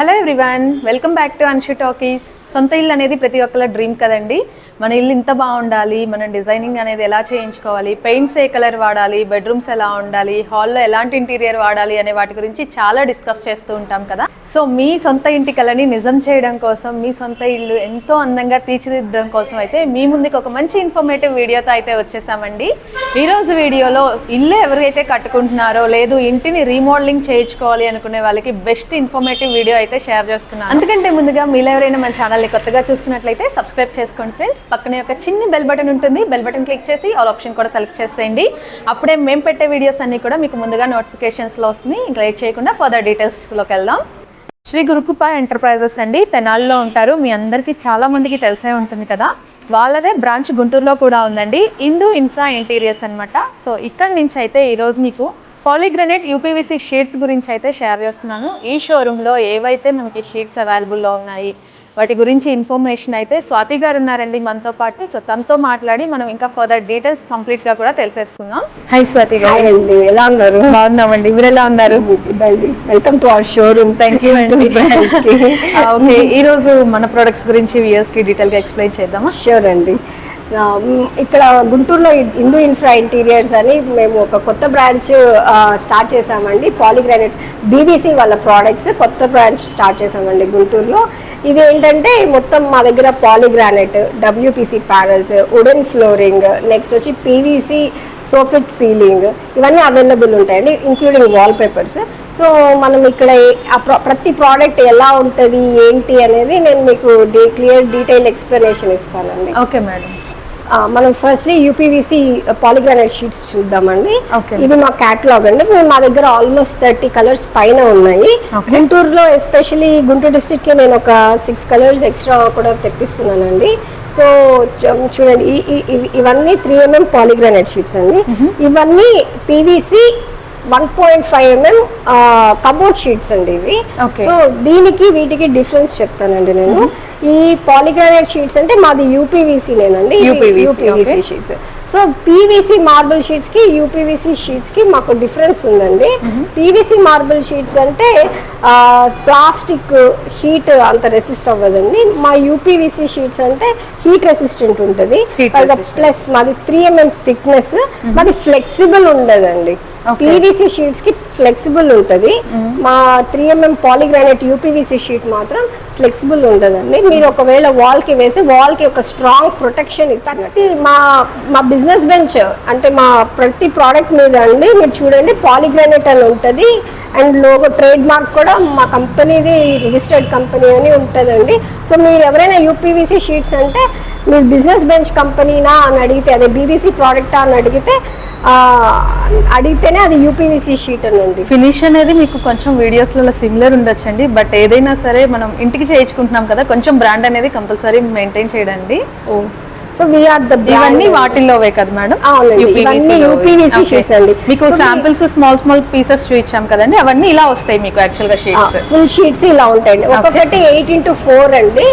Hello everyone welcome back to Anshu Talkies సొంత ఇల్లు అనేది ప్రతి ఒక్కళ్ళ డ్రీమ్ కదండి. మన ఇల్లు ఇంత బాగుండాలి మనం డిజైనింగ్ అనేది ఎలా చేయించుకోవాలి పెయింట్స్ ఏ కలర్ వాడాలి బెడ్రూమ్స్ ఎలా ఉండాలి హాల్లో ఎలాంటి ఇంటీరియర్ వాడాలి అనే వాటి గురించి చాలా డిస్కస్ చేస్తూ ఉంటాం కదా. సో మీ సొంత ఇంటి కలని నిజం చేయడం కోసం మీ సొంత ఇల్లు ఎంతో అందంగా తీర్చిదిద్దడం కోసం అయితే మీ ముందుకు ఒక మంచి ఇన్ఫర్మేటివ్ వీడియోతో అయితే వచ్చేసామండి. ఈరోజు వీడియోలో ఇల్లు ఎవరైతే కట్టుకుంటున్నారో లేదు ఇంటిని రీమోడలింగ్ చేయించుకోవాలి అనుకునే వాళ్ళకి బెస్ట్ ఇన్ఫర్మేటివ్ వీడియో అయితే షేర్ చేస్తున్నాను. అందుకంటే ముందుగా మీరు ఎవరైనా మన ఛానల్ని కొత్తగా చూస్తున్నట్లయితే సబ్స్క్రైబ్ చేసుకోండి ఫ్రెండ్స్ పక్కనే ఒక చిన్న బెల్ బటన్ ఉంటుంది. బెల్ బటన్ క్లిక్ చేసి ఆల్ ఆప్షన్ కూడా సెలెక్ట్ చేసేయండి. అప్పుడే మేము పెట్టే వీడియోస్ అన్ని కూడా మీకు ముందుగా నోటిఫికేషన్స్లో వస్తుంది ఇంకా లేట్ చేయకుండా ఫర్దర్ డీటెయిల్స్లోకి వెళ్దాం. శ్రీ గురుకృప ఎంటర్ప్రైజెస్ అండి. తెనాలిలో ఉంటారు. మీ అందరికీ చాలామందికి తెలిసే ఉంటుంది కదా. వాళ్ళదే బ్రాంచ్ గుంటూరులో కూడా ఉందండి. ఇందు ఇన్ఫ్రా ఇంటీరియర్స్ అనమాట సో ఇక్కడ నుంచి అయితే ఈరోజు మీకు పాలిగ్రనేట్ యూపీవీసీ షీట్స్ గురించి అయితే షేర్ చేస్తున్నాను. ఈ షోరూంలో ఏవైతే మనకి షీట్స్ అవైలబుల్లో ఉన్నాయి వాటి గురించి ఇన్ఫర్మేషన్ అయితే స్వాతి గారు ఉన్నారండి మనతో పాటు. సో తనతో మాట్లాడి మనం ఇంకా ఫర్దర్ డీటెయిల్స్ కంప్లీట్గా కూడా తెలిసేసుకుందాం. హై స్వాతి గారు. ఎలా ఉన్నారు? బాగున్నామండి. మీరు ఎలా ఉన్నారు welcome to our showroom. Thank you అండి. ఓకే ఈ రోజు మన ప్రొడక్ట్స్ గురించి వ్యూయర్స్కి డీటెయిల్గా ఎక్స్ప్లెయిన్ చేద్దామా? షూర్ అండి. ఇక్కడ గుంటూరులో హిందూ ఇన్ఫ్రా ఇంటీరియర్స్ అని మేము ఒక కొత్త బ్రాంచ్ స్టార్ట్ చేసామండి పాలిగ్రానైట్ బీబీసీ వాళ్ళ ప్రోడక్ట్స్ కొత్త బ్రాంచ్ స్టార్ట్ చేసామండి గుంటూరులో. ఇది ఏంటంటే మొత్తం మా దగ్గర polygranite WPC panels wooden flooring next వచ్చి పీవీసీ సోఫిట్ సీలింగ్ ఇవన్నీ అవైలబుల్ ఉంటాయండి ఇంక్లూడింగ్ వాల్ పేపర్స్ సో మనం ఇక్కడ ప్రతి ప్రోడక్ట్ ఎలా ఉంటుంది ఏంటి అనేది నేను మీకు క్లియర్ డీటెయిల్ ఎక్స్ప్లెనేషన్ ఇస్తానండి. ఓకే మేడం మనం ఫస్ట్లీ యూపీవీసీ పాలిగ్రానైట్ షీట్స్ చూద్దామండి. ఇది మా క్యాటలాగ్ అండి. మా దగ్గర ఆల్మోస్ట్ థర్టీ కలర్స్ పైన ఉన్నాయి. గుంటూరులో ఎస్పెషలీ గుంటూరు డిస్ట్రిక్ట్కి నేను ఒక సిక్స్ కలర్స్ ఎక్స్ట్రా కూడా తెప్పిస్తున్నానండి. సో చూడండి ఇవన్నీ త్రీ ఎంఎం పాలిగ్రానైట్ షీట్స్ అండి. ఇవన్నీ PVC one point five mm cupboard sheets అండి ఇవి. సో దీనికి వీటికి డిఫరెన్స్ చెప్తానండి నేను. ఈ పాలిగ్రానైట్ షీట్స్ అంటే మాది యూపీవీసీ నేనండి. UPVC. Sheets so PVC marble షీట్స్కి UPVC షీట్స్కి మాకు డిఫరెన్స్ ఉందండి. పీవీసీ మార్బుల్ షీట్స్ అంటే ప్లాస్టిక్ హీట్ అంత రెసిస్ట్ అవ్వదండి. మా యూపీవీసీ షీట్స్ అంటే హీట్ రెసిస్టెంట్ ఉంటుంది. ప్లస్ మాది త్రీ ఎంఎం థిక్నెస్ మాది ఫ్లెక్సిబుల్ ఉండదండి. పీవీసీ షీట్స్కి ఫ్లెక్సిబుల్ ఉంటుంది. మా three mm polygranite UPVC sheet మాత్రం ఫ్లెక్సిబుల్ ఉండదండి మీరు ఒకవేళ వాల్కి వేసి వాల్కి ఒక స్ట్రాంగ్ ప్రొటెక్షన్ ఇచ్చినట్టు మా మా బిజినెస్ బెంచ్ అంటే మా ప్రతి ప్రోడక్ట్ మీద అండి మీరు చూడండి పాలిగ్రానైట్ అని ఉంటుంది. అండ్ లోగో ట్రేడ్ మార్క్ కూడా మా కంపెనీది రిజిస్టర్డ్ కంపెనీ అని ఉంటుందండి. సో మీరు ఎవరైనా యూపీవీసీ షీట్స్ అంటే మీరు బిజినెస్ బెంచ్ కంపెనీనా అని అడిగితే అదే బీబీసీ ప్రోడక్టా అని అడిగితే అడిగితేనే అది యూపీవీసీ షీట్ అనండి ఫినిష్ అనేది మీకు కొంచెం వీడియోస్లలో సిమిలర్ ఉండొచ్చండి. బట్ ఏదైనా సరే మనం ఇంటికి చేయించుకుంటున్నాం కదా కొంచెం బ్రాండ్ అనేది కంపల్సరీ మెయింటైన్ చేయడండి సో వీఆర్ ద ఇవన్నీ వాటిల్లోవే కదా మేడం? ఇవన్నీ. UPVC Okay. sheets అండి. మీకు శాంపిల్స్ స్మాల్ స్మాల్ పీసెస్ చూపించాం కదండి అవన్నీ ఇలా వస్తాయి మీకు యాక్చువల్గా షీట్స్ ఫుల్ షీట్స్ ఇలా ఉంటాయండి. ఒక్కొక్కటి ఎయిట్ ఇంటూ ఫోర్ అండి.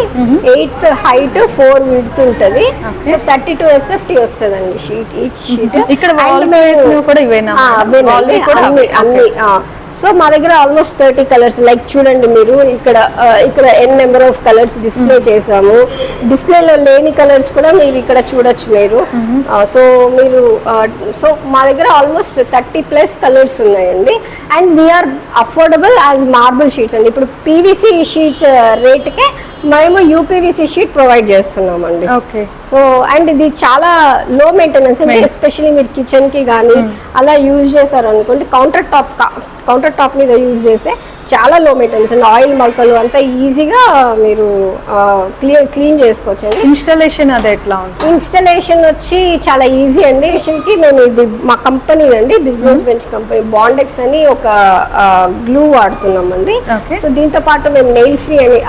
ఎయిత్ హైట్ ఫోర్ విడ్త్ ఉంటుంది. సో థర్టీ టూ ఎస్ఎఫ్టీ వస్తుందండి షీట్ ఈచ్ షీట్ ఇక్కడ వేసినవి కూడా ఇవేనా? అన్ని సో మా దగ్గర ఆల్మోస్ట్ థర్టీ కలర్స్ లైక్ చూడండి మీరు ఇక్కడ ఇక్కడ N number of colours display చేసాము డిస్ప్లేలో లేని కలర్స్ కూడా మీరు ఇక్కడ చూడొచ్చు మీరు. సో మీరు సో మా దగ్గర ఆల్మోస్ట్ థర్టీ ప్లస్ కలర్స్ ఉన్నాయండి. And we are affordable as marble sheets అండి. ఇప్పుడు పీవీసీ షీట్స్ రేట్కే మేము యూపీవీసీ షీట్ ప్రొవైడ్ చేస్తున్నామండి. ఓకే సో అండ్ ఇది చాలా లో మెయింటెనెన్స్ ఎస్పెషల్లీ మీరు కిచెన్కి కానీ అలా యూజ్ చేశారు అనుకోండి కౌంటర్ టాప్ కౌంటర్ టాప్ మీద యూజ్ చేస్తే చాలా లో మెయింటెనెన్స్ అండి ఆయిల్ మరకలు అంతా ఈజీగా మీరు క్లియర్ క్లీన్ చేసుకోవచ్చు అండి ఇన్స్టాలేషన్ అది ఎట్లా ఉంటుంది? ఇన్స్టలేషన్ వచ్చి చాలా ఈజీ అండి. కి మేము ఇది మా కంపెనీ అండి బిజినెస్ బెంచ్ కంపెనీ బాండెక్స్ అని ఒక గ్లూ వాడుతున్నాం అండి. సో దీంతో పాటు మేము నెయిల్ ఫ్రీ అని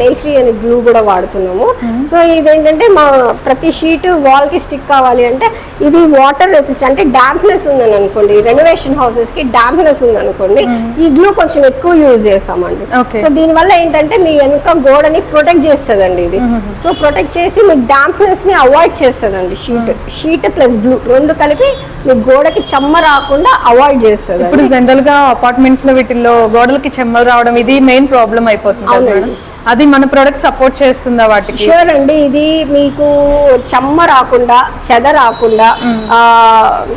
నెయిల్ ఫ్రీ అనే గ్లూ కూడా వాడుతున్నాము. సో ఇదేంటంటే మా ప్రతి షీట్ వాల్కి స్టిక్ కావాలి అంటే ఇది వాటర్ రెసిస్ట్ అంటే డాంప్నెస్ ఉందని అనుకోండి. రెనోవేషన్ హౌసెస్కి డాంప్నెస్ ఉంది అనుకోండి. ఈ గ్లూ కొంచెం ఎక్కువ యూజ్ చేస్తామండి. సో దీని వల్ల ఏంటంటే మీ వెనుక గోడని ప్రొటెక్ట్ చేస్తుందండి ఇది. సో ప్రొటెక్ట్ చేసి మీ డాంప్నెస్ని అవాయిడ్ చేస్తుందండి షీట్ షీట్ ప్లస్ గ్లూ రెండు కలిపి మీ గోడకి చెమ్మ రాకుండా అవాయిడ్ చేస్తుంది ఇప్పుడు జనరల్గా అపార్ట్మెంట్స్లో వీటిల్లో గోడలకి చెమ్మలు రావడం ఇది మెయిన్ ప్రాబ్లం అయిపోతుంది అది మన ప్రొడక్ట్ సపోర్ట్ చేస్తుందా వాటికి? షూర్ అండి. ఇది మీకు చెమ్మ రాకుండా చెద రాకుండా ఆ,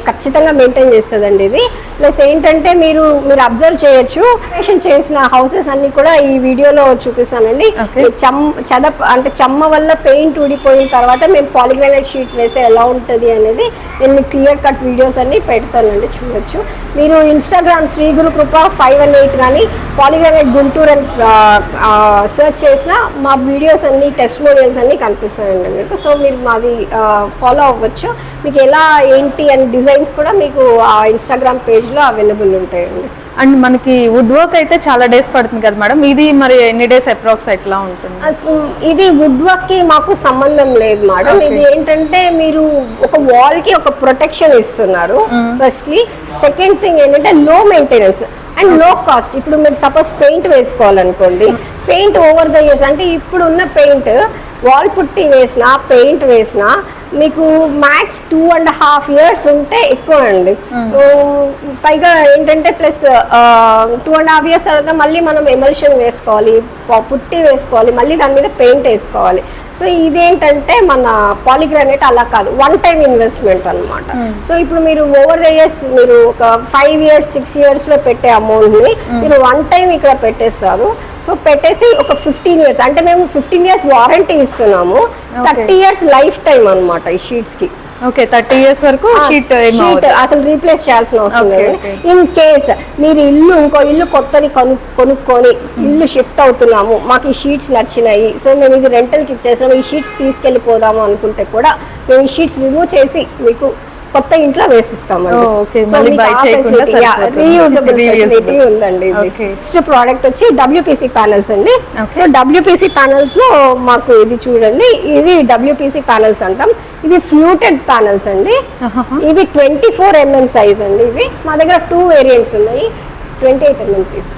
ఖచ్చితంగా మెయింటైన్ చేస్తుందండి ఇది. ప్లస్ ఏంటంటే మీరు మీరు అబ్జర్వ్ చేయొచ్చు. Renovation చేసిన హౌసెస్ అన్ని కూడా ఈ వీడియోలో చూపిస్తానండి. చెమ్ చెద అంటే చెమ్మ వల్ల పెయింట్ ఊడిపోయిన తర్వాత మేము పాలిగ్రానైట్ షీట్ వేస్తే ఎలా ఉంటుంది అనేది నేను క్లియర్ కట్ వీడియోస్ అన్ని పెడతానండి చూడొచ్చు. మీరు Instagram Sri Guru Krupa five one eight కానీ పాలిగ్రానైట్ గుంటూరు అని సెర్చ్ చేసిన మా వీడియోస్ అన్ని టెస్ట్ మోడియల్స్ అన్ని కనిపిస్తాయండి మీకు. సో మీరు మాది ఫాలో అవ్వచ్చు. మీకు ఎలా ఏంటి అని డిజైన్స్ కూడా మీకు ఆ ఇన్స్టాగ్రామ్ పేజ్లో అవైలబుల్ ఉంటాయండి. అండ్ మనకి వుడ్ వర్క్ అయితే చాలా డేస్ పడుతుంది కదా మేడం? ఇది మరి ఎన్ని డేస్ అప్రాక్స్ ఎట్లా ఉంటుంది? అసలు ఇది వుడ్ వర్క్కి మాకు సంబంధం లేదు మేడం. ఇది ఏంటంటే మీరు ఒక వాల్కి ఒక ప్రొటెక్షన్ ఇస్తున్నారు ఫస్ట్లీ సెకండ్ థింగ్ ఏంటంటే లో మెయింటెనెన్స్ అండ్లో కాస్ట్ ఇప్పుడు మీరు సపోజ్ పెయింట్ వేసుకోవాలనుకోండి పెయింట్ ఓవర్ ద ఇయర్స్ అంటే ఇప్పుడు ఉన్న పెయింట్ వాల్ పుట్టి వేసిన పెయింట్ వేసిన మీకు max two and half years ఉంటే ఎక్కువ అండి సో పైగా ఏంటంటే plus two and half years తర్వాత మళ్ళీ మనం ఎమల్షన్ వేసుకోవాలి పుట్టి వేసుకోవాలి మళ్ళీ దాని మీద పెయింట్ వేసుకోవాలి. సో ఇదేంటంటే మన పాలిగ్రానైట్ అలా కాదు వన్ టైం ఇన్వెస్ట్మెంట్ అన్నమాట. సో ఇప్పుడు మీరు ఓవర్ ద ఇయర్స్ మీరు ఒక ఫైవ్ ఇయర్స్ సిక్స్ ఇయర్స్లో పెట్టే అమౌంట్ని మీరు వన్ టైం ఇక్కడ పెట్టేస్తారు. సో పెట్టేసి ఒక ఫిఫ్టీన్ ఇయర్స్ అంటే మేము ఫిఫ్టీన్ ఇయర్స్ వారంటీ ఇస్తున్నాము. థర్టీ ఇయర్స్ లైఫ్ టైం అన్నమాట ఈ షీట్స్కి. ఓకే థర్టీ ఇయర్స్ వరకు షీట్ షీట్ అసలు రీప్లేస్ చేయాల్సిన అవసరం లేదు. ఇన్ కేస్ మీరు ఇల్లు ఇంకో ఇల్లు కొత్తది కొను కొనుక్కొని ఇల్లు షిఫ్ట్ అవుతున్నాము మాకు ఈ షీట్స్ నచ్చినాయి సో మేము ఇది రెంటల్కి ఇచ్చేసాము ఈ షీట్స్ తీసుకెళ్ళిపోదాము అనుకుంటే కూడా మేము ఈ షీట్స్ రిమూవ్ చేసి మీకు కొత్త ఇంట్లో వేసిస్తామండి Oh, ఉందండి. నెక్స్ట్ ప్రోడక్ట్ వచ్చి డబ్ల్యూపీసీ ప్యానల్స్ అండి. సో డబ్ల్యూపీసీ ప్యానల్స్లో మాకు ఇది చూడండి. ఇది డబ్ల్యూపీసీ ప్యానల్స్ అంటాం. ఇది ఫ్లూటెడ్ ప్యానల్స్ అండి. ఇవి ట్వంటీ ఫోర్ ఎంఎం సైజ్ అండి ఇవి. మా దగ్గర టూ వేరియంట్స్ ఉన్నాయి. Twenty eight mm piece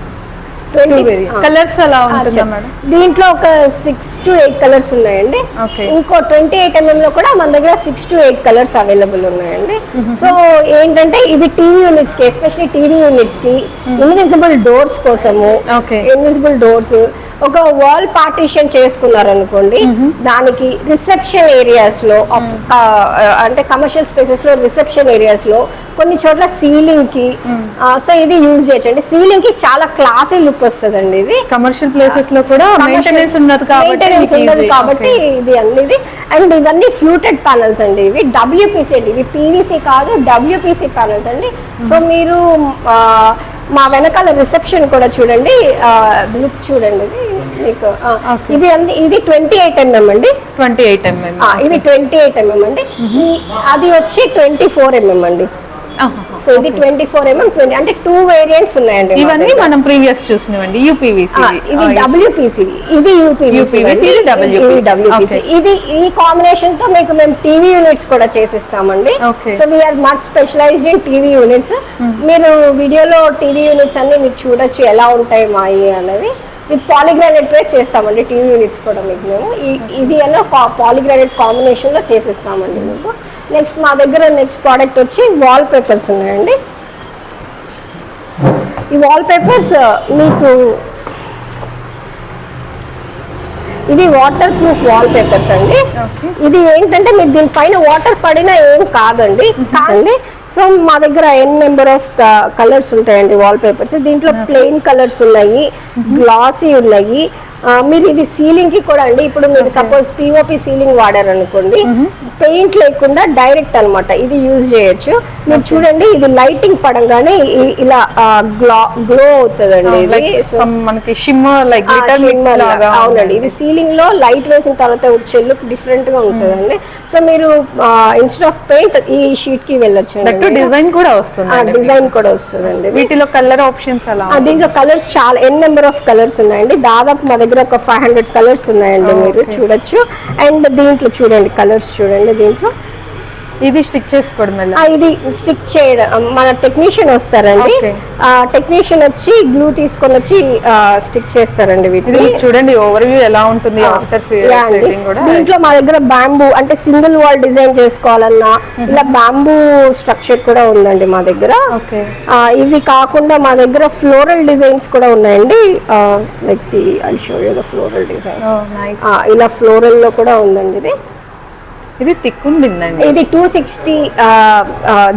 colours అలా ఉంటుందా మేడం దీంట్లో ఒక సిక్స్ టు ఎయిట్ కలర్స్ ఉన్నాయండి. ఇంకో ట్వంటీ ఎయిట్ ఎంఎం లో కూడా మన దగ్గర six two eight colours available ఉన్నాయండి. సో ఏంటంటే ఇది టీవీ యూనిట్స్కి ఎస్పెషల్లీ టీవీ యూనిట్స్కి ఇన్విజిబుల్ డోర్స్ కోసము. ఇన్విజిబుల్ డోర్స్ ఒక వాల్ పార్టీషన్ చేసుకున్నారనుకోండి దానికి రిసెప్షన్ ఏరియాస్లో అంటే కమర్షియల్ స్పేసెస్లో రిసెప్షన్ ఏరియాస్లో కొన్ని చోట్ల సీలింగ్కి సో ఇది యూజ్ చేయొచ్చండి. సీలింగ్కి చాలా క్లాసీ లుక్ వస్తుందండి ఇది. కమర్షియల్ ప్లేసెస్లో కూడా మెయింటెనెన్స్ ఉన్నది కాబట్టి. కాబట్టి. ఇది అన్నిది. అండ్ ఇవన్నీ ఫ్లూటెడ్ ప్యానల్స్ అండి ఇవి. డబ్ల్యూపీసీ అండి. ఇవి పీవీసీ కాదు డబ్ల్యూపీసీ ప్యానల్స్ అండి. సో మీరు మా వెనకాల రిసెప్షన్ కూడా చూడండి. చూడండి. ఇది మీకు. ఇది అన్ని ఇది ట్వంటీ ఎయిట్ ఎంఎం అండి. ట్వంటీ ఎయిట్ ఎంఎం ఇవి ట్వంటీ ఎయిట్ ఎంఎం అండి. అది వచ్చి ట్వంటీ ఫోర్ ఎంఎం అండి. సో ఇది ట్వంటీ ఫోర్ ఎంఎం ట్వంటీ అంటే టూ వేరియంట్స్ ఉన్నాయండి ఇవన్నీ. మనం ప్రీవియస్ చూసినవండి యూపీవీసీ ఇది డబ్ల్యూపీసీ ఇది యూపీవీసీ. డబ్ల్యూపీసీ. ఇది ఈ కాంబినేషన్తో మీకు మేము టీవీ యూనిట్స్ కూడా చేసిస్తామండి. So we're much specialised in TV units మీరు వీడియోలో టీవీ యూనిట్స్ అన్ని మీరు చూడొచ్చు ఎలా ఉంటాయి మాయి అనేది విత్ పాలిగ్రానైట్ వే చేస్తామండి టీవీ యూనిట్స్ కూడా మీకు మేము. ఇది అన్న పాలిగ్రానైట్ కాంబినేషన్లో చేసిస్తామండి మీకు. నెక్స్ట్ మా దగ్గర నెక్స్ట్ ప్రోడక్ట్ వచ్చి వాల్ పేపర్స్ ఉన్నాయండి. ఈ వాల్ పేపర్స్ మీకు ఇది వాటర్ ప్రూఫ్ వాల్ పేపర్స్ అండి. ఇది ఏంటంటే మీరు దీనిపైన వాటర్ పడినా ఏం కాదండి. కాదండి. సో మా దగ్గర ఎన్ నెంబర్ ఆఫ్ కలర్స్ ఉంటాయండి వాల్ పేపర్స్ దీంట్లో ప్లెయిన్ కలర్స్ ఉన్నాయి గ్లాసీ ఉన్నాయి. ఆ, మీరు ఇది సీలింగ్కి కూడా అండి. ఇప్పుడు మీరు సపోజ్ పిఓపి సీలింగ్ వాడారు అనుకోండి పెయింట్ లేకుండా డైరెక్ట్ అన్నమాట ఇది యూజ్ చేయొచ్చు. మీరు చూడండి ఇది లైటింగ్ పడంగానే ఇలా గ్లో గ్లో అవుతుందండి మనకి షిమ్మర్ లైక్. అవునండి. ఇది సీలింగ్లో లైట్ వేసిన తర్వాత వచ్చే లుక్ డిఫరెంట్గా ఉంటుందండి. సో మీరు ఇన్స్టెడ్ ఆఫ్ పెయింట్ ఈ షీట్కి వెళ్ళొచ్చు డిజైన్ కూడా వస్తుంది డిజైన్ కూడా వస్తుందండి. వీటిలో కలర్ ఆప్షన్స్ అలా దీంట్లో కలర్స్ చాలా ఎన్ నెంబర్ ఆఫ్ కలర్స్ ఉన్నాయండి. దాదాపు మా దగ్గర దగ్గర ఒక ఫైవ్ హండ్రెడ్ కలర్స్ ఉన్నాయండి మీరు చూడొచ్చు. అండ్ దీంట్లో చూడండి కలర్స్ చూడండి దీంట్లో. ఇది స్టిక్ చేసుకోవడం ఇది స్టిక్ చేయడం మన టెక్నీషియన్ వస్తారండి. టెక్నీషియన్ వచ్చి గ్లూ తీసుకొని వచ్చి స్టిక్ చేస్తారండి ఇది వీటిని చూడండి ఓవర్ వ్యూ ఎలా ఉంటుంది దీంట్లో మా దగ్గర బ్యాంబూ అంటే సింగిల్ వాల్ డిజైన్ చేసుకోవాలన్నా ఇలా బ్యాంబూ స్ట్రక్చర్ కూడా ఉందండి మా దగ్గర. ఇవి కాకుండా మా దగ్గర ఫ్లోరల్ డిజైన్స్ కూడా ఉన్నాయండి. Like see I show you the floral design ఇలా ఫ్లోరల్లో కూడా ఉందండి ఇది. ఇది తిక్కు ఉండిందండి ఇది టూ సిక్స్టీ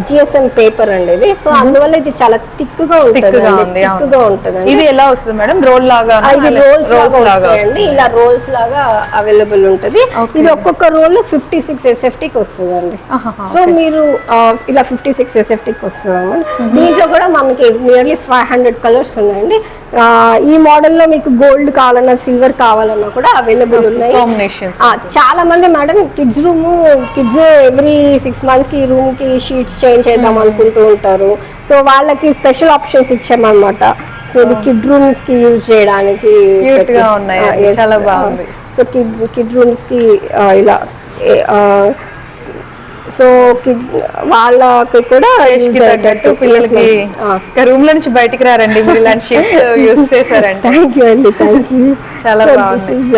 జిఎస్ఎం పేపర్ అండి ఇది. సో అందువల్ల ఇది చాలా థిక్గా ఉంటుంది ఉంటుందండి. ఇది ఎలా వస్తుంది మేడం? రోల్ లాగా ఇది రోల్స్ లాగా వస్తాయండి. ఇలా రోల్స్ లాగా అవైలబుల్ ఉంటుంది. ఇది ఒక్కొక్క రోల్ ఫిఫ్టీ సిక్స్ ఎస్ఎఫ్టీకి వస్తుందండి. ఆహాహా, సో మీరు ఇలా ఫిఫ్టీ సిక్స్ ఎస్ఎఫ్టీకి వస్తుంది దీంట్లో కూడా మనకి నియర్లీ ఫైవ్ హండ్రెడ్ కలర్స్ ఉన్నాయండి. ఈ మోడల్లో మీకు గోల్డ్ కావాలన్నా సిల్వర్ కావాలన్నా కూడా అవైలబుల్ ఉన్నాయి. చాలా మంది madam kids room kids every six మంత్స్కి రూమ్కి షీట్స్ చేంజ్ చేద్దాం అనుకుంటూ ఉంటారు. సో వాళ్ళకి స్పెషల్ ఆప్షన్స్ ఇచ్చామన్నమాట. సో ఇది కిడ్ రూమ్స్కి యూజ్ చేయడానికి yes. చాలా బాగుంది. సో కిడ్ కిడ్ రూమ్స్కి ఆ, ఇలా సో కిడ్ వాళ్ళకి కూడా తగ్గట్టు పిల్లలకి రూమ్లో నుంచి బయటికి రారండి. మీరు ఇలాంటి షీట్స్ యూస్ చేశారంటే. థ్యాంక్ యూ అండి. థ్యాంక్ యూ చాలా బాగుంది. ఇస్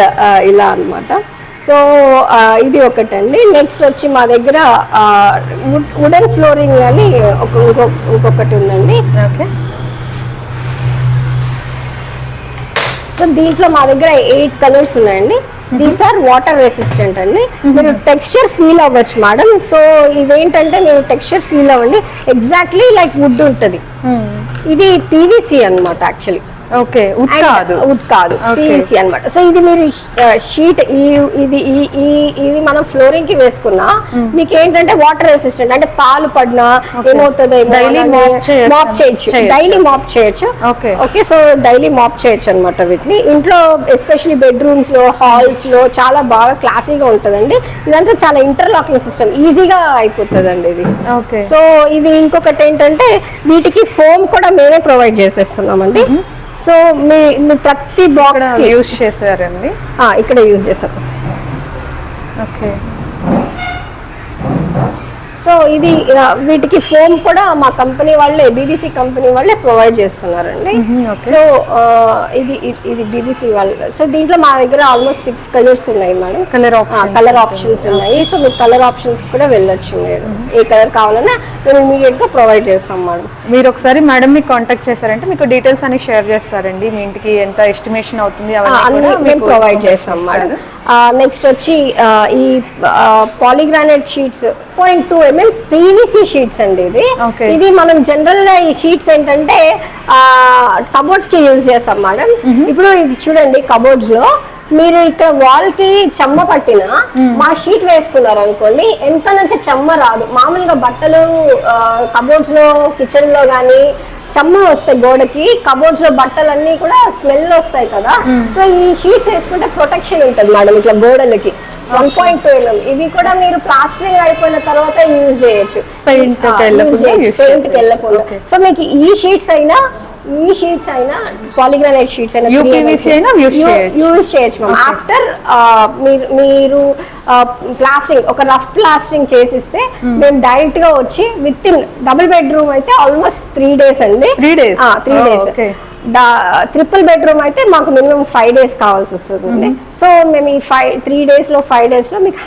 ఇలా అన్నమాట. సో ఇది ఒకటండి. నెక్స్ట్ వచ్చి మా దగ్గర వుడెన్ ఫ్లోరింగ్ అని ఒక ఇంకొక ఇంకొకటి ఉందండి. ఓకే. సో దీంట్లో మా దగ్గర ఎయిట్ కలర్స్ ఉన్నాయండి. దీస్ ఆర్ వాటర్ రెసిస్టెంట్ అండి. మీరు టెక్స్చర్ ఫీల్ అవ్వచ్చు మేడం సో ఇదేంటంటే మీరు టెక్స్చర్ ఫీల్ అవ్వండి. ఎగ్జాక్ట్లీ లైక్ వుడ్ ఉంటుంది. ఇది పీవీసీ అన్నమాట యాక్చువల్లీ ఓకే ఉడ్ కాదు. వుడ్ కాదు. పీవీసీ అన్నమాట. సో ఇది మీరు షీట్ ఇది ఈ ఇది మనం ఫ్లోరింగ్కి వేసుకున్నా మీకు ఏంటంటే వాటర్ రెసిస్టెంట్ అంటే పాలు పడినా ఏమవుతుందో చేయొచ్చు. మాప్ చేయొచ్చు. డైలీ మాప్ చేయొచ్చు. ఓకే. సో డైలీ మాప్ చేయొచ్చు అనమాట వీటిని. ఇంట్లో ఎస్పెషల్లీ బెడ్రూమ్స్లో హాల్స్లో చాలా బాగా క్లాసీగా ఉంటుందండి. ఇదంతా చాలా ఇంటర్లాకింగ్ సిస్టమ్ ఈజీగా అయిపోతుందండి ఇది. ఓకే. సో ఇది ఇంకొకటి ఏంటంటే వీటికి ఫోమ్ కూడా మేమే ప్రొవైడ్ చేసేస్తున్నామండి. సో మీ మీ ప్రతి బాక్స్ యూస్ చేశారండి? ఇక్కడ యూజ్ చేస్తాం ఓకే. సో ఇది వీటికి ఫోమ్ కూడా మా కంపెనీ వాళ్ళే బీబీసీ కంపెనీ వాళ్ళే ప్రొవైడ్ చేస్తున్నారండి. సో ఇది ఇది- బీబీసీ వాళ్ళు. సో దీంట్లో మా దగ్గర ఆల్మోస్ట్ సిక్స్ కలర్స్ ఉన్నాయి మేడం. కలర్ కలర్ ఆప్షన్స్ ఉన్నాయి. సో మీకు కలర్ ఆప్షన్స్ కూడా వెళ్ళొచ్చు మీరు. ఏ కలర్ కావాలన్నా మేము ఇమీడియట్గా ప్రొవైడ్ చేస్తాం మేడం. మీరు ఒకసారి మేడం ని కాంటాక్ట్ చేశారంటే మీకు డీటెయిల్స్ అని షేర్ చేస్తారండి. మీ ఇంటికి ఎంత ఎస్టిమేషన్ అవుతుంది అవన్నీ అన్ని మేము మీకు ప్రొవైడ్ చేస్తాం మేడం. నెక్స్ట్ వచ్చి ఈ polygranite sheets point two ml PVC sheets అండి ఇది. ఇది మనం జనరల్గా ఈ షీట్స్ ఏంటంటే కబోర్డ్స్కి యూజ్ చేస్తాం మేడం ఇప్పుడు ఇది చూడండి కబోర్డ్స్లో. మీరు ఇక్కడ వాల్కి చెమ్మ పట్టిన మా షీట్ వేసుకున్నారు అనుకోండి ఎంత నుంచి చెమ్మ రాదు. మామూలుగా బట్టలు కబోర్డ్స్లో కిచెన్లో గానీ చెమ్మ వస్తాయి గోడకి కబోర్డ్స్లో బట్టలన్నీ కూడా స్మెల్ వస్తాయి కదా. సో ఈ షీట్స్ వేసుకుంటే ప్రొటెక్షన్ ఉంటుంది మేడం ఇట్లా గోడలకి. వన్ పాయింట్ టూ ఎంఎం ఇవి కూడా మీరు ప్లాస్టరింగ్ అయిపోయిన తర్వాత యూజ్ చేయొచ్చు. పెయింట్ చేసేయచ్చు. వెళ్ళకుండా. సో మీకు ఈ షీట్స్ అయినా ఈ షీట్స్ అయినా పాలిగ్రానైట్ షీట్స్ అయినా UPVC అయినా use చేయొచ్చు. యూజ్ చేయొచ్చు మ్యామ్ ఆఫ్టర్ మీరు మీరు ప్లాస్టింగ్ ఒక రఫ్ ప్లాస్టింగ్ చేసిస్తే మేము డైరెక్ట్గా వచ్చి విత్ ఇన్ డబుల్ బెడ్రూమ్ అయితే ఆల్మోస్ట్ త్రీ డేస్ అండి. Three days? Three days. Triple bedroom అయితే మాకు మినిమం ఫైవ్ డేస్ కావాల్సి వస్తుంది. సో మేము ఈ ఫైవ్ త్రీ డేస్లో ఫైవ్ డేస్లో మీకు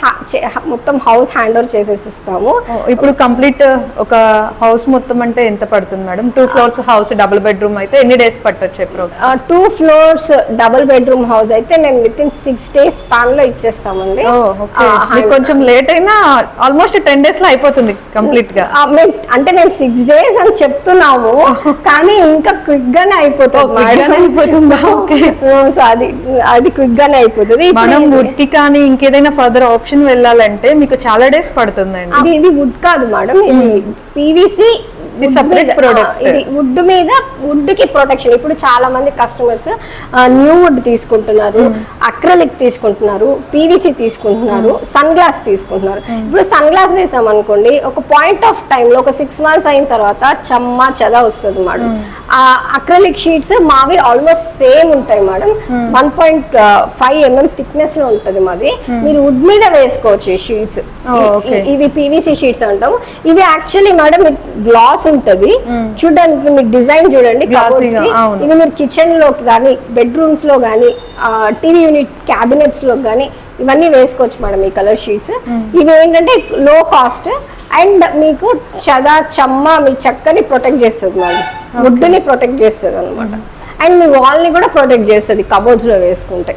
మొత్తం హౌస్ హ్యాండ్ ఓవర్ చేసేసి ఇస్తాము ఇప్పుడు కంప్లీట్ ఒక హౌస్ మొత్తం అంటే ఎంత పడుతుంది madam? Two floors house double bedroom అయితే ఎన్ని డేస్ పట్టొచ్చు approx two floors double bedroom house అయితే మేము విత్ ఇన్ సిక్స్ డేస్ స్పాన్లో ఇచ్చేస్తామండి. కొంచెం లేట్ అయినా ఆల్మోస్ట్ టెన్ డేస్లో అయిపోతుంది కంప్లీట్గా. అంటే మేము సిక్స్ డేస్ అని చెప్తున్నాము కానీ ఇంకా క్విక్ గానే అయిపోతుంది. అయిపోతుందా? సో అది అది క్విక్ గానే అయిపోతుంది. మనం వుడ్కి కానీ ఇంకేదైనా ఫర్దర్ ఆప్షన్ వెళ్ళాలంటే మీకు చాలా డేస్ పడుతుందండి. ఇది వుడ్ కాదు మేడం ఇది పీవీసీ ఇది వుడ్ మీద వుడ్కి ప్రొటెక్షన్ ఇప్పుడు చాలా మంది కస్టమర్స్ న్యూ వుడ్ తీసుకుంటున్నారు అక్రలిక్ తీసుకుంటున్నారు పీవీసీ తీసుకుంటున్నారు సన్ గ్లాస్ తీసుకుంటున్నారు. ఇప్పుడు సన్ గ్లాస్ వేసాం అనుకోండి ఒక పాయింట్ ఆఫ్ టైం లో ఒక సిక్స్ మంత్స్ అయిన తర్వాత చమ్మ చద వస్తుంది మేడం ఆ అక్రలిక్ షీట్స్ మావి ఆల్మోస్ట్ సేమ్ ఉంటాయి madam one point five mm థిక్నెస్లో ఉంటది మాది. మీరు వుడ్ మీద వేసుకోవచ్చు షీట్స్ Oh. ఇవి పీవీసీ షీట్స్ అంటాం ఇవి యాక్చువల్లీ మేడం గ్లాస్ ఉంటది చూడడానికి మీరు డిజైన్ చూడండి. ఇది మీరు కిచెన్లో కానీ బెడ్రూమ్స్లో కానీ టీవీ యూనిట్ క్యాబినెట్స్లో కానీ ఇవన్నీ వేసుకోవచ్చు మేడం ఈ కలర్ షీట్స్ ఇవి ఏంటంటే లో కాస్ట్ అండ్ మీకు చదా చమ్మ మీ చక్కని ప్రొటెక్ట్ చేస్తుంది మేడం. వుడ్ని ప్రొటెక్ట్ చేస్తుంది అనమాట అండ్ మీ వాల్ని కూడా ప్రొటెక్ట్ చేస్తుంది కబోర్డ్స్లో వేసుకుంటే.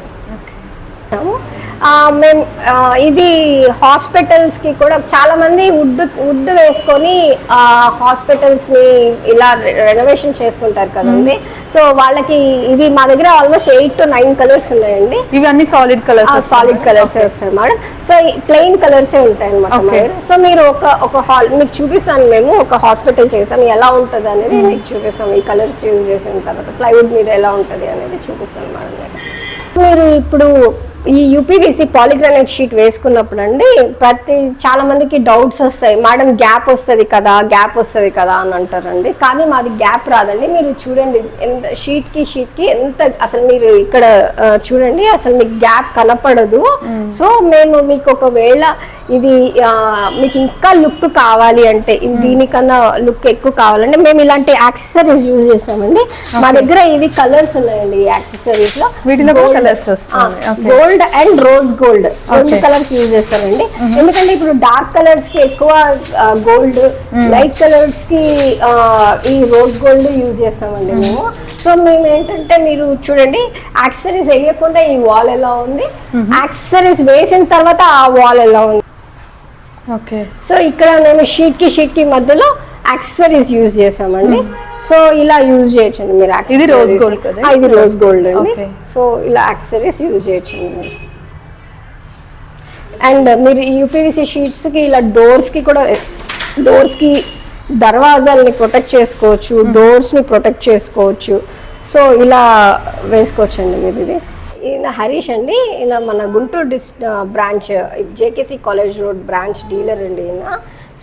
మేము ఇది హాస్పిటల్స్కి కూడా చాలా మంది వుడ్ వుడ్ వేసుకొని హాస్పిటల్స్ని ఇలా రెనోవేషన్ చేసుకుంటారు కదండి. సో వాళ్ళకి ఇవి మా దగ్గర almost eight to nine colours ఉన్నాయండి. ఇవన్నీ సాలిడ్ కలర్స్ సాలిడ్ కలర్స్ వస్తాయి? మేడం. సో ప్లెయిన్ కలర్స్ ఉంటాయి అనమాట. సో మీరు ఒక ఒక హాల్ మీకు చూపిస్తాను మేము ఒక హాస్పిటల్ చేసాం. ఎలా ఉంటుంది అనేది మీకు చూపిస్తాం. ఈ కలర్స్ యూజ్ చేసిన తర్వాత ప్లైవుడ్ మీద ఎలా ఉంటుంది అనేది చూపిస్తాను మేడం. మీరు ఇప్పుడు ఈ యూపీవీసీ పాలిగ్రానైట్ షీట్ వేసుకున్నప్పుడు అండి ప్రతి చాలా మందికి డౌట్స్ వస్తాయి. మేడం గ్యాప్ వస్తుంది కదా గ్యాప్ వస్తుంది కదా అని అంటారండి. కానీ మాది గ్యాప్ రాదండి. మీరు చూడండి ఎంత షీట్కి షీట్కి ఎంత అసలు మీరు ఇక్కడ చూడండి అసలు మీకు గ్యాప్ కనపడదు. సో మేము మీకు ఒకవేళ ఇది మీకు ఇంకా లుక్ కావాలి అంటే ఇది దీనికన్నా లుక్ ఎక్కువ కావాలంటే మేము ఇలాంటి యాక్సెసరీస్ యూజ్ చేస్తామండి. మా దగ్గర ఇవి కలర్స్ ఉన్నాయండి ఈ యాక్సెసరీస్లో వీటిలో. Okay. Gold and rose gold రెండు. కలర్స్ యూజ్ చేస్తారండి ఎందుకంటే ఇప్పుడు డార్క్ కలర్స్కి ఎక్కువ గోల్డ్ లైట్ కలర్స్కి ఈ రోజ్ గోల్డ్ యూజ్ చేస్తామండి మేము. సో మేము ఏంటంటే మీరు చూడండి యాక్సెసరీస్ వేయకుండా ఈ వాల్ ఎలా ఉంది? యాక్సెసరీస్ వేసిన తర్వాత ఆ వాల్ ఎలా ఉంది? ఓకే. సో ఇక్కడ మేము షీట్కి షీట్కి మధ్యలో యాక్సెసరీస్ యూజ్ చేసామండి సో ఇలా యూజ్ చేయొచ్చండి మీరు ఇది accessories. gold కదా? ఇది రోజ్ గోల్డ్ అండి. సో ఇలా యాక్సెసరీస్ యూజ్ చేయొచ్చండి మీరు. అండ్ మీరు యూపీవీసీ షీట్స్కి ఇలా డోర్స్కి కూడా డోర్స్కి దర్వాజాలని ప్రొటెక్ట్ చేసుకోవచ్చు డోర్స్ని ప్రొటెక్ట్ చేసుకోవచ్చు. సో ఇలా వేసుకోవచ్చు అండి మీరు ఇది. ఈయన హరీష్ అండి. ఈయన మన గుంటూరు డిస్ branch JKC college road branch dealer అండి ఈయన.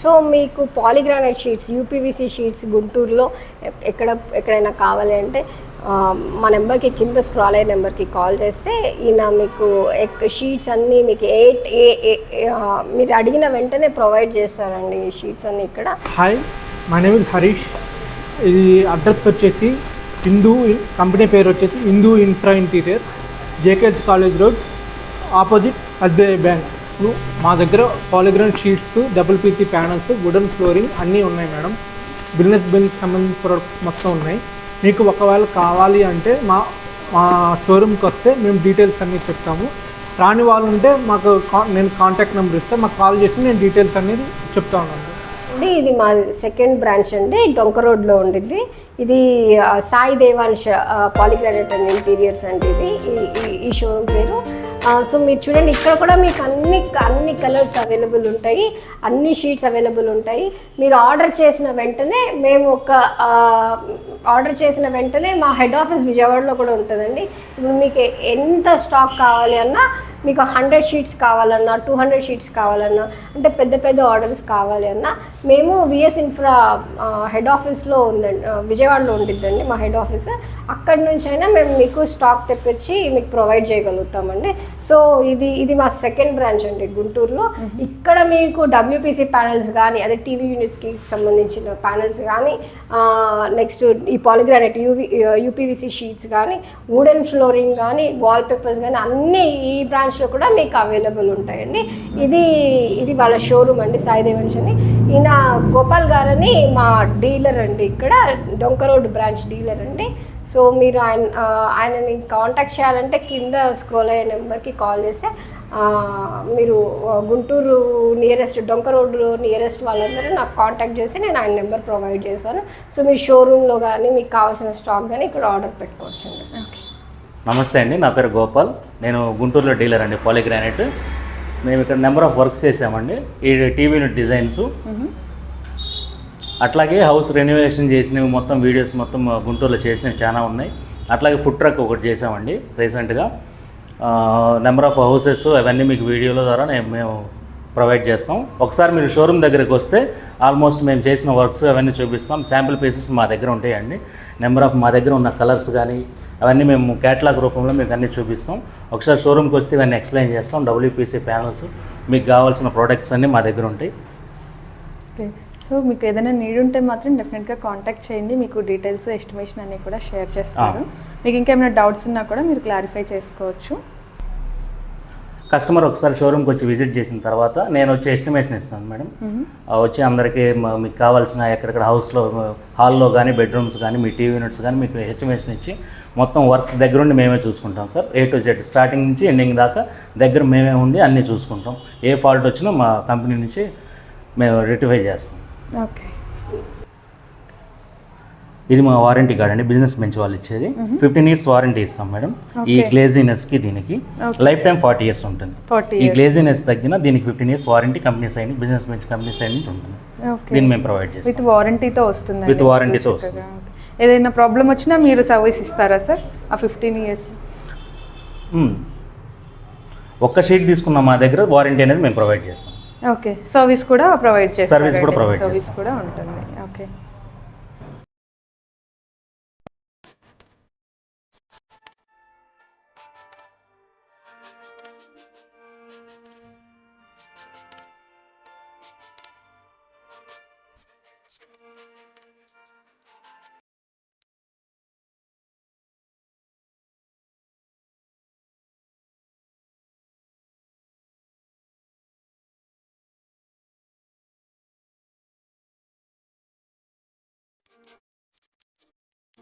సో మీకు పాలిగ్రానైట్ షీట్స్ యూపీవీసీ షీట్స్ గుంటూరులో ఎక్కడ ఎక్కడైనా కావాలి అంటే మా నెంబర్కి కింద స్క్రాల్ అయ్యే నెంబర్కి కాల్ చేస్తే ఈయన మీకు షీట్స్ అన్నీ మీకు ఎయిట్ ఏ ఏ- మీరు అడిగిన వెంటనే ప్రొవైడ్ చేస్తారండి ఈ షీట్స్ అన్నీ ఇక్కడ. హాయ్ మా నేమ్ ఇస్ హరీష్ ఇది అడ్రస్ వచ్చేసి హిందూ కంపెనీ పేరు వచ్చేసి Hindu infra interior JKS college road opposite SBI bank. మా దగ్గర polygranite sheets double PC panels wooden flooring అన్నీ ఉన్నాయి మేడం. బిజినెస్ బిల్స్ సంబంధించిన ప్రొడక్ట్స్ మొత్తం ఉన్నాయి. మీకు ఒకవేళ కావాలి అంటే మా మా షోరూమ్కి వస్తే మేము డీటెయిల్స్ అన్నీ చెప్తాము. రాని వాళ్ళు ఉంటే మాకు కా- నేను కాంటాక్ట్ నెంబర్ ఇస్తే. మాకు కాల్ చేసి నేను డీటెయిల్స్ అనేది చెప్తా ఉన్నాను. అండి. ఇది మా సెకండ్ బ్రాంచ్ అండి. డొంక రోడ్లో ఉండింది ఇది Sai Devansha polygranite and interiors అండి ఇది. ఈ- షోరూమ్ పేరు. సో మీరు చూడండి ఇక్కడ కూడా మీకు అన్ని అన్ని కలర్స్ అవైలబుల్ ఉంటాయి. అన్ని షీట్స్ అవైలబుల్ ఉంటాయి. మీరు ఆర్డర్ చేసిన వెంటనే మేము ఒక ఆర్డర్ చేసిన వెంటనే మా హెడ్ ఆఫీస్ విజయవాడలో కూడా ఉంటుందండి. ఇప్పుడు మీకు ఎంత స్టాక్ కావాలి అన్నా మీకు హండ్రెడ్ షీట్స్ కావాలన్నా టూ హండ్రెడ్ షీట్స్ కావాలన్నా అంటే పెద్ద పెద్ద ఆర్డర్స్ కావాలి అన్నా మేము విఎస్ ఇన్ఫ్రా హెడ్ ఆఫీస్లో ఉందండి విజయవాడలో ఉండిద్దండి మా హెడ్ ఆఫీస్ అక్కడి నుంచి అయినా మేము మీకు స్టాక్ తెప్పించి మీకు ప్రొవైడ్ చేయగలుగుతామండి. సో ఇది ఇది మా సెకండ్ బ్రాంచ్ అండి గుంటూరులో. ఇక్కడ మీకు డబ్ల్యూపీసీ ప్యానల్స్ కానీ అదే టీవీ యూనిట్స్కి సంబంధించిన ప్యానల్స్ కానీ నెక్స్ట్ ఈ poly granite UV UPVC sheets కానీ వుడెన్ ఫ్లోరింగ్ కానీ వాల్ పేపర్స్ కానీ అన్నీ ఈ బ్రాంచ్లో కూడా మీకు అవైలబుల్ ఉంటాయండి. ఇది ఇది వాళ్ళ షోరూమ్ అండి సాయి దేవన్స్ అని. ఈయన గోపాల్ గారని మా డీలర్ అండి ఇక్కడ డొంక రోడ్ బ్రాంచ్ డీలర్ అండి. సో మీరు ఆయన ఆయనని కాంటాక్ట్ చేయాలంటే కింద స్క్రోల్ అయ్యే నెంబర్కి కాల్ చేస్తే మీరు Guntur nearest Donka road nearest వాళ్ళందరూ నాకు కాంటాక్ట్ చేసి నేను ఆయన నెంబర్ ప్రొవైడ్ చేశాను సో మీ షోరూంలో కానీ మీకు కావాల్సిన స్టాక్ కానీ ఇక్కడ ఆర్డర్ పెట్టుకోవచ్చు అండి ఓకే. నమస్తే అండి నా పేరు గోపాల్. నేను గుంటూరులో డీలర్ అండి పాలిగ్రానైట్. మేము ఇక్కడ నెంబర్ ఆఫ్ వర్క్స్ చేసామండి. ఈ టీవీ డిజైన్స్. అట్లాగే హౌస్ రెనోవేషన్ చేసినవి మొత్తం వీడియోస్ మొత్తం గుంటూరులో చేసినవి చాలా ఉన్నాయి. అట్లాగే ఫుడ్ ట్రక్ ఒకటి చేసామండి రీసెంట్గా. నెంబర్ ఆఫ్ హౌసెస్ అవన్నీ మీకు వీడియోల ద్వారా నేను మేము ప్రొవైడ్ చేస్తాం. ఒకసారి మీరు షోరూమ్ దగ్గరికి వస్తే ఆల్మోస్ట్ మేము చేసిన వర్క్స్ అవన్నీ చూపిస్తాం. శాంపిల్ పీసెస్ మా దగ్గర ఉంటాయండి. నెంబర్ ఆఫ్ మా దగ్గర ఉన్న కలర్స్ కానీ అవన్నీ మేము క్యాటలాగ్ రూపంలో మీకు అన్నీ చూపిస్తాం. ఒకసారి షోరూమ్కి వస్తే ఇవన్నీ ఎక్స్ప్లెయిన్ చేస్తాం. డబ్ల్యూపీసీ ప్యానల్స్ మీకు కావాల్సిన ప్రోడక్ట్స్ అన్నీ మా దగ్గర ఉంటాయి. ఓకే సో మీకు ఏదైనా నీడ్ ఉంటే మాత్రం డెఫినెట్గా కాంటాక్ట్ చేయండి. మీకు డీటెయిల్స్ ఎస్టిమేషన్ అన్ని కూడా షేర్ చేస్తారు. మీకు ఇంకేమైనా డౌట్స్ ఉన్నా కూడా మీరు క్లారిఫై చేసుకోవచ్చు. కస్టమర్ ఒకసారి షోరూమ్కి వచ్చి విజిట్ చేసిన తర్వాత నేను వచ్చి ఎస్టిమేషన్ ఇస్తాను మేడం. వచ్చి అందరికీ మీకు కావాల్సిన ఎక్కడెక్కడ హౌస్లో హాల్లో కానీ బెడ్రూమ్స్ కానీ మీ టీవీ యూనిట్స్ కానీ మీకు ఎస్టిమేషన్ ఇచ్చి మొత్తం వర్క్స్ దగ్గరుండి మేమే చూసుకుంటాం sir. A to Z starting నుంచి ఎండింగ్ దాకా దగ్గర మేమే ఉండి అన్నీ చూసుకుంటాం. ఏ ఫాల్ట్ వచ్చినా మా కంపెనీ నుంచి మేము రెటిఫై చేస్తాం. ఓకే. ఇది మా వారంటీ కార్డ్ అండి. బిజినెస్ బెంచ్ వాళ్ళు ఇచ్చేది. ఫిఫ్టీన్ ఇయర్స్ వారంటీ ఇస్తాం మేడం. ఈ గ్లేజీనెస్కి దీనికి లైఫ్ టైం ఫార్టీ ఇయర్స్ ఉంటుంది. ఈ గ్లేజీనెస్ తగ్గిన దీనికి fifteen years warranty company side business bench company side నుంచి ఉంటుంది. దీన్ని మేము ప్రొవైడ్ చేస్తాం. విత్ వారంటీతో వస్తుంది With warranty తో వస్తుంది. ఏదైనా ప్రాబ్లం వచ్చినా మీరు సర్వీస్ ఇస్తారా సార్? ఆ ఫిఫ్టీన్ ఇయర్స్ మ్మ్. ఒక్క షీట్ తీసుకున్న మా దగ్గర వారంటీ అనేది మేము ప్రొవైడ్ చేస్తాం. ఓకే. సర్వీస్ కూడా ప్రొవైడ్ చేస్తారు Service కూడా provide సర్వీస్ చేస్తాం. కూడా ఉంటుంది. ఓకే.